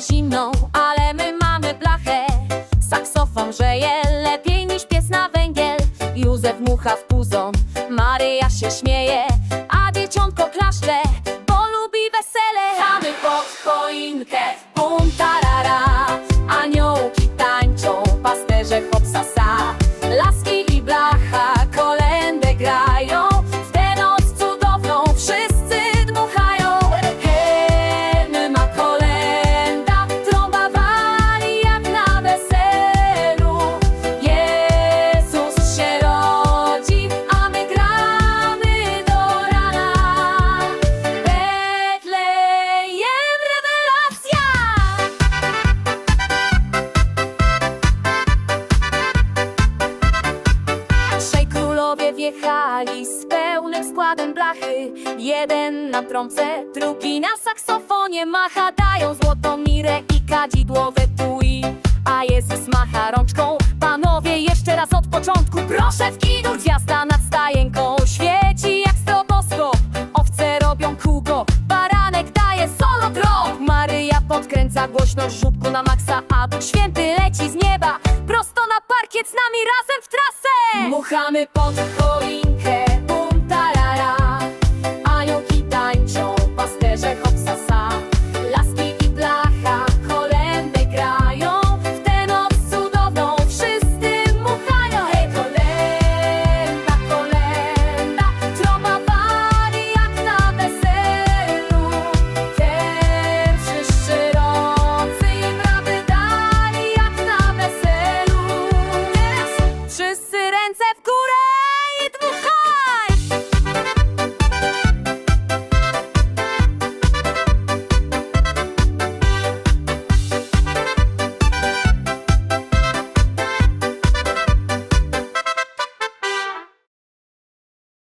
zimną, ale my mamy blachę. Saksofon grzeje lepiej niż pies na węgiel. Józef mucha w puzon, Maryja się śmieje, a dzieciątko klaszcze, bo lubi wesele. Chamy pod choinkę, bum wjechali z pełnym składem blachy. Jeden na trąbce, drugi na saksofonie macha. Dają złotą mirę i kadzidłowe tui. A Jezus macha rączką. Panowie, jeszcze raz od początku. Proszę w kinu gwiazda nad stajenką. Świeci jak stroboskop. Owce robią kółko. Baranek daje solo drop Maryja podkręca głośno żubku na maksa. A Duch Święty leci z nieba. Prosto na parkiet z nami razem w trasę Muchamy pod choinkę Ręce w górę!